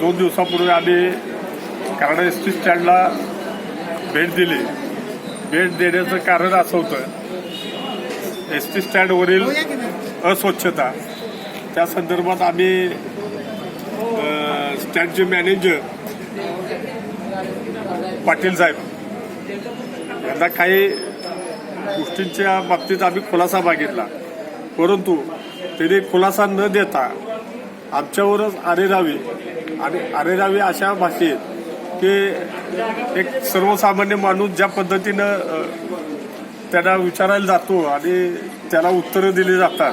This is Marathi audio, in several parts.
दोन दिवसापूर्वी आम्ही कारण एस टी स्टँडला भेट दिली. भेट देण्याचं कारण असं होतं एस टी स्टँडवरील अस्वच्छता त्या संदर्भात आम्ही स्टँडचे मॅनेजर पाटील साहेब यांना काही गोष्टींच्या बाबतीत आम्ही खुलासा मागितला. परंतु त्यांनी खुलासा न देता आमच्यावरच आरेरावी आणि आरेरावी अशा भाषेत की एक सर्वसामान्य माणूस ज्या पद्धतीनं त्यांना विचारायला जातो आणि त्याला उत्तरं दिली जातात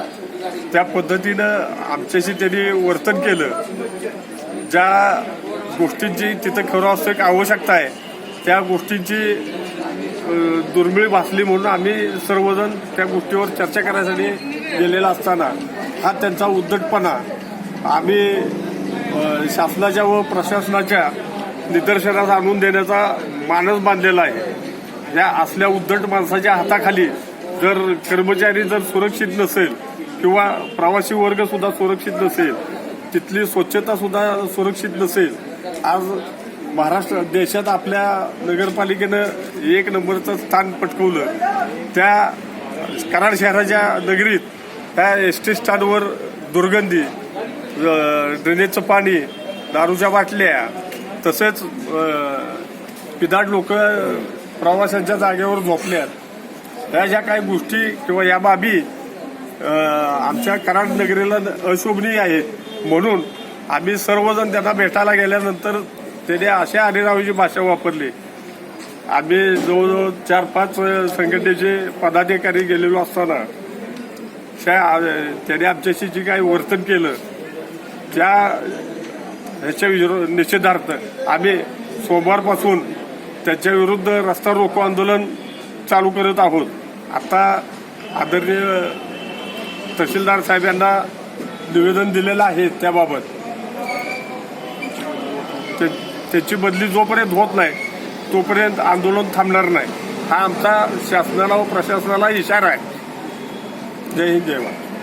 त्या पद्धतीनं आमच्याशी त्यांनी वर्तन केलं. ज्या गोष्टींची तिथं खरं असं एक आवश्यकता आहे त्या गोष्टींची दुर्मिळ भासली म्हणून आम्ही सर्वजण त्या गोष्टीवर चर्चा करण्यासाठी गेलेला असताना हा त्यांचा उद्धटपणा आम्ही शासनाच्या व प्रशासनाच्या निदर्शनास आणून देण्याचा मानस बांधलेला आहे. या असल्या उद्धट माणसाच्या हाताखाली जर कर्मचारी जर सुरक्षित नसेल किंवा प्रवासी वर्ग सुद्धा सुरक्षित नसेल तिथली स्वच्छता सुद्धा सुरक्षित नसेल आज महाराष्ट्र देशात आपल्या नगरपालिकेनं एक नंबरचं स्थान पटकवलं. त्या कराड शहराच्या नगरीत त्या एस टी स्टँडवर दुर्गंधी ड्रेनेजचं पाणी दारूच्या बाटल्या तसेच पिदाट लोक प्रवाशांच्या जागेवर झोपल्यात. या ज्या काही गोष्टी किंवा या बाबी आमच्या कराड नगरीला अशोभनीय आहेत. म्हणून आम्ही सर्वजण त्यांना भेटायला गेल्यानंतर त्याने अशा अरेरावीची भाषा वापरली. आम्ही जवळजवळ चार पाच संघटनेचे पदाधिकारी गेलेलो असताना त्याने आमच्याशी जे काही वर्तन केलं त्या ह्याच्या विरोध निषेधार्थ आम्ही सोमवारपासून त्याच्या विरुद्ध रस्ता रोको आंदोलन चालू करत आहोत. आता आदरणीय तहसीलदार साहेब यांना निवेदन दिलेलं आहे त्याबाबत. ते- त्याची बदली जोपर्यंत होत नाही तोपर्यंत आंदोलन थांबणार नाही. हा आमचा शासनाला व प्रशासनाला इशारा आहे. जय हिंद जय महाराज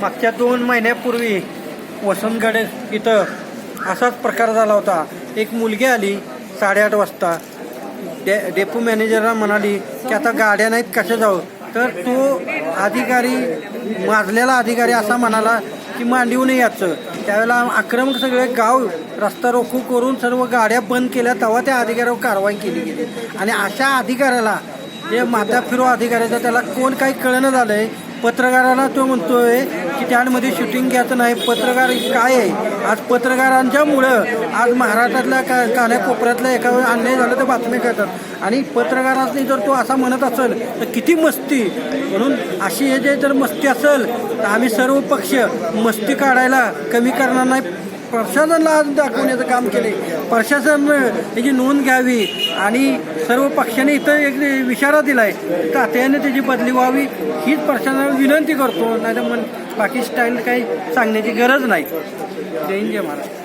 मागच्या दोन महिन्यापूर्वी वसंतगड इथं असाच प्रकार झाला होता. एक मुलगी आली साडेआठ वाजता. डे डेपो मॅनेजरला म्हणाली की आता गाड्या नाहीत कशा जाऊ? तर तो अधिकारी माजलेला अधिकारी असा म्हणाला की मांडीहून याचं त्यावेळेला आक्रमक सगळे गाव रस्ता रोखू करून सर्व गाड्या बंद केल्या तेव्हा त्या अधिकाऱ्यावर कारवाई केली गेली. आणि अशा अधिकाऱ्याला जे माता फिरो अधिकाऱ्याचा त्याला कोण काही कळणं झालंय? पत्रकारांना तो म्हणतोय की त्यामध्ये शूटिंग घ्यायचं नाही. पत्रकार काय आहे? आज पत्रकारांच्यामुळं आज महाराष्ट्रातल्या का कान्याकोपऱ्यातल्या एका अन्याय झालं तर बातम्या करतात आणि पत्रकारांनी जर तो असा म्हणत असेल तर किती मस्ती. म्हणून अशी हे जे जर मस्ती असेल तर आम्ही सर्व पक्ष मस्ती काढायला कमी करणार नाही. प्रशासनाला आज दाखवण्याचं काम केले प्रशासन त्याची नोंद घ्यावी आणि सर्व पक्षाने इथं एक इशारा आहे तात्याने त्याची बदली व्हावी हीच प्रशासनाला विनंती करतो. नाही तर मग बाकी स्टाईल काही सांगण्याची गरज नाही. जय हिंद जय महाराज